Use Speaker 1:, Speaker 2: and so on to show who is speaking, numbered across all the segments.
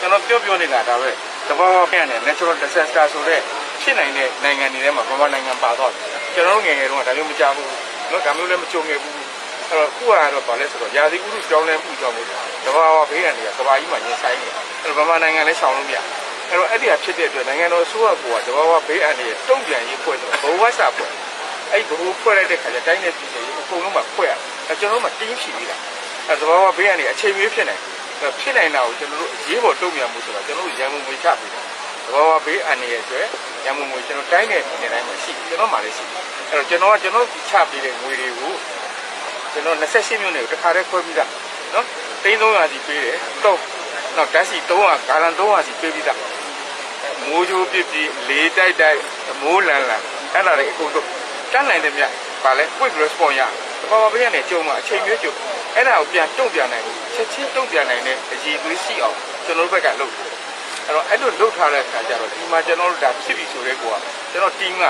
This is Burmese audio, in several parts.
Speaker 1: ကျွန်တော်ပြောပြောနေတာဒါပဲတဘာဝပြန်နေ natural disaster ဆိုတဲ့ဖြစ်နိုင်တဲ့နိုင်ငံတွေထဲမှာဗမာနိုင်ငံပါတော့တယ်ကျွန်တော်တို့ငယ်ငယ်တုန်းကဒါမျိုးမကြဘူးเนาะဒါမျိုးလည်းမကြုံခဲ့ဘူးအဲ့တော့ခုကတော့ဗာလဲဆိုတော့ယာစီဥရုကြောင်းလဲမှုကြောင့်မို့တဘာဝဘေးရန်တွေကကဘာကြီးမှာရင်ဆိုင်နေအဲ့တော့ဗမာနိုင်ငံလည်းရှောင်လို့မရအဲ့တော့အဲ့ဒီဟာဖြစ်တဲ့အတွက်နိုင်ငံတော်အစိုးရကတဘာဝဘေးအန္တရာယ်တုံ့ပြန်ရေးဖွဲ့တယ်ဘဝဝဆဖွဲ့အဲ့ဒီဘဝဖွဲ့လိုက်တဲ့ခါကျတိုင်းနဲ့ပြည်နယ်အကုန်လုံးမှာဖွဲ့ရအဲ့ကျွန်တော်တို့မှာတင်းချီနေတာအဲ့တဘာဝဘေးအန္တရာယ်အချိန်မျိုးဖြစ်နေ ဖြစ်နေတာကိုကျွန်တော်တို့အရေးပေါ်တုံ့ပြန်မှုဆိုတာကျွန်တော်တို့ရန်ကုန်ငွေချပေးတယ်တဘာဝဘေးအန္တရာယ်အတွက်ရန်ကုန်ငွေကျွန်တော်တိုင်းနဲ့ပြည်နယ်တိုင်းမှာရှိကျွန်တော်မှလည်းရှိအဲ့တော့ကျွန်တော်ကကျွန်တော်ချပေးတဲ့ငွေတွေကိုကျွန်တော်28မြို့နယ်ကိုတစ်ခါတည်းခွဲပြီးသားနော်300စီပေးတယ်တော့နောက်ဓာတ်စီ300ဂါလန်300စီပေးပြီးသားမိုးချိုးပြစ်ပြီးလေးတိုက်တိုက်မိုးလန်လန်အဲ့ဒါတွေအကုန်တော့တန်းနိုင်တယ်မြတ်ဗာလဲ quick response ရဘာဘာပြရနေကြုံမှာအချိန်မျိုးကြုံ အဲ့ဒါကိုပြန်တုံ့ပြန်နိုင်ဘူးချက်ချင်းတုံ့ပြန်နိုင်တဲ့အရေးသွေးရှိအောင်ကျွန်တော်တို့ဘက်ကလုပ်တယ်အဲ့တော့အဲ့လိုလုပ်ထားတဲ့အခါကျတော့ဒီမှာကျွန်တော်တို့ဒါဖြစ်ပြီဆိုတဲ့ကောကျွန်တော် team က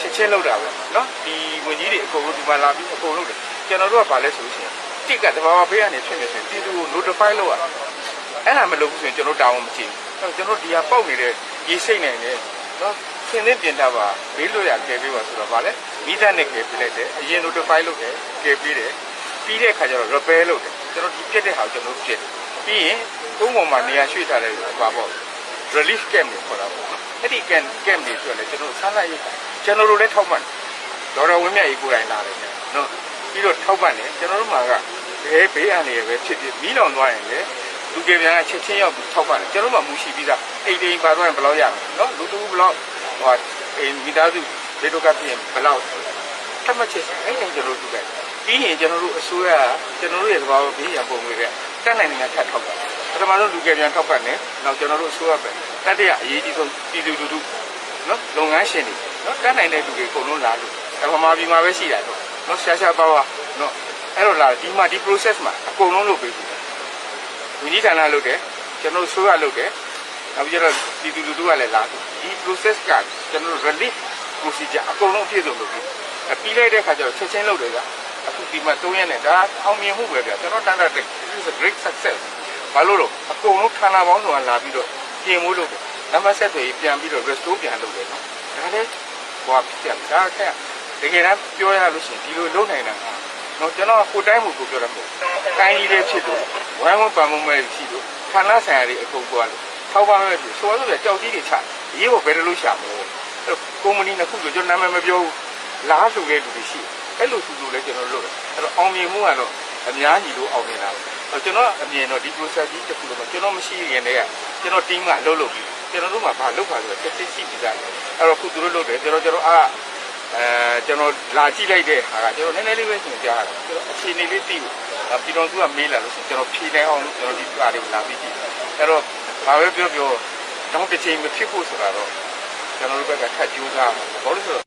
Speaker 1: ချက်ချင်းလုပ်တာပဲเนาะဒီဝင်ကြီးတွေအကုန်လုံးဒီမှာလာပြီးအကုန်လုပ်တယ်ကျွန်တော်တို့ကဗာလဲဆိုလို့ရှိရင်တစ်ကတဘာဘာဘေးကနေဖြစ်နေဆိုရင်ပြည်သူကို notify လုပ်ရအဲ့ဒါမလုပ်ဘူးဆိုရင်ကျွန်တော်တောင်းမကြည့်ဘူးအဲ့တော့ကျွန်တော်ဒီဟာပေါက်နေတဲ့ရေးစိတ်နိုင်တယ်เนาะသင်သင်ပြင်တာပါဘေးလို့ရကဲပေးပါဆိုတော့ဗာလဲမိသားနဲ့ကဲပေးလိုက်တယ်အရင် notify လုပ်တယ်ကဲပေးတယ် ပြီးတဲ့အခါကျတော့ repair လုပ်တယ်ကျွန်တော်ဒီပြက်တဲ့ဟာကိုကျွန်တော်ပြက်ပြီးရင်သုံးပေါ်မှာနေရာရွှေ့ထားတယ်ပါပေါ့ relief camp ကိုခေါ်တာပေါ့နော်အဲ့ဒီ camp camp တွေဆိုလည်းကျွန်တော်ဆန်းလိုက်ရကျွန်တော်တို့လည်းထောက်ပံ့ဒေါ်တော်ဝင်းမြတ်ကြီးကိုယ်တိုင်လာတယ်နော်ပြီးတော့ထောက်ပံ့တယ်ကျွန်တော်တို့မှာကဘဲဘေးအန္တရာယ်ပဲဖြစ်ဖြစ်မီးလောင်သွားရင်လည်းလူကေပြန်ကချက်ချင်းရောက်ပြီးထောက်ပံ့တယ်ကျွန်တော်တို့မှမူရှိပြီးသားအိမ်တိမ်ပါသွားရင်ဘယ်လောက်ရမလဲနော်လူတူဘယ်လောက်ဟိုအိမ်မိသားစုဒေတုကပြင်းဘယ်လောက်ထပ်မချက်အဲ့ဒါကျွန်တော်တို့က ပြီးရင်ကျွန်တော်တို့အစိုးရကျွန်တော်တို့ရဲ့သဘာဝဘေးရန်ပုံတွေကတက်နိုင်နေတာထပ်ထောက်ပါပထမဆုံးလူကေပြန်ထောက်ပံ့တယ်နောက်ကျွန်တော်တို့အစိုးရပဲတတိယအရေးကြီးဆုံးပြည်သူလူထုနော်လုပ်ငန်းရှင်တွေနော်တက်နိုင်တဲ့လူတွေအကုန်လုံးလာလို့အမှန်မှာပြီးမှာပဲရှိတာတော့နော်ရှာရှာပါပါနော်အဲ့တော့လာဒီမှာဒီ process မှာအကုန်လုံးလုပ်ပေးပြီဝန်ကြီးဌာနလုပ်တယ်ကျွန်တော်တို့ဆိုရလုပ်တယ်နောက်ပြီးတော့ပြည်သူလူထုကလည်းလာတယ်ဒီ process ကကျွန်တော်တို့ relief procedure အကုန်လုံးအပြည့်စုံလုပ်ပြီအပြီးလိုက်တဲ့ခါကျတော့ချက်ချင်းလုပ်တယ်က အခုဒီမှာ3ရက်နဲ့ဒါအောင်မြင်မှုပဲဗျာကျွန်တော်တန်းတဲ့ is a great success ဘာလို့လို့အကုန်လုံးဌာနပေါင်းစုံကလာပြီးတော့ပြင်မိုးလုပ်တယ်နံပါတ်ဆက်တွေပြန်ပြီးတော့ restore ပြန်လုပ်တယ်နော်ဒါလည်းဟောဖြစ်တယ်ဒါခက်တကယ်တမ်းပြောရလို့ရှိရင်ဒီလိုလုပ်နိုင်တာနော်ကျွန်တော်ကိုတိုင်းမှုကိုပြောရမှာတိုင်းကြီးလေးဖြစ်လို့ဝမ်းဝမ်းပံမှုမဲ့ရှိလို့ဌာနဆိုင်ရာတွေအကုန်သွားလို့ထောက်ပံ့မဲ့ပြီဆိုတော့ကြောက်ကြီးတွေချရေးဖို့ဘယ်လိုရှာမလဲအဲ့ကုမ္ပဏီနှစ်ခုဆိုကျွန်တော်နာမည်မပြောဘူးလားဆိုတဲ့လူတွေရှိ အဲ့လိုသူတို့လည်းကျွန်တော်လုပ်တယ်အဲ့တော့အောင်မြင်မှုကတော့အများကြီးလို့အောင်မြင်တာပဲကျွန်တော်အမြင်တော့ဒီ process ကြီးတစ်ခုလုံးမှာကျွန်တော်မရှိရင်လည်းကျွန်တော် team ကလှုပ်လို့ပြီးကျွန်တော်တို့မှာဘာလုပ်ပါဆိုတော့ချက်ချင်းရှိပြီးသားအဲ့တော့ခုသူတို့လုပ်တယ်ကျွန်တော်ကျွန်တော်အားအဲကျွန်တော်လာကြည့်လိုက်တဲ့ဟာကကျွန်တော်နည်းနည်းလေးပဲသင်ကြားတာကျွန်တော်အခြေအနေလေးသိလို့ပြည်တော်စုကမေးလာလို့ဆိုကျွန်တော်ဖြေနိုင်အောင်လို့ကျွန်တော်ဒီကားတွေကိုလာပြီးကြည့်အဲ့တော့ဘာပဲပြောပြောတော့တစ်ချိန်မဖြစ်ဖို့ဆိုတာတော့ကျွန်တော်တို့ဘက်ကထပ်ကြိုးစားမှာဘာလို့လဲဆိုတော့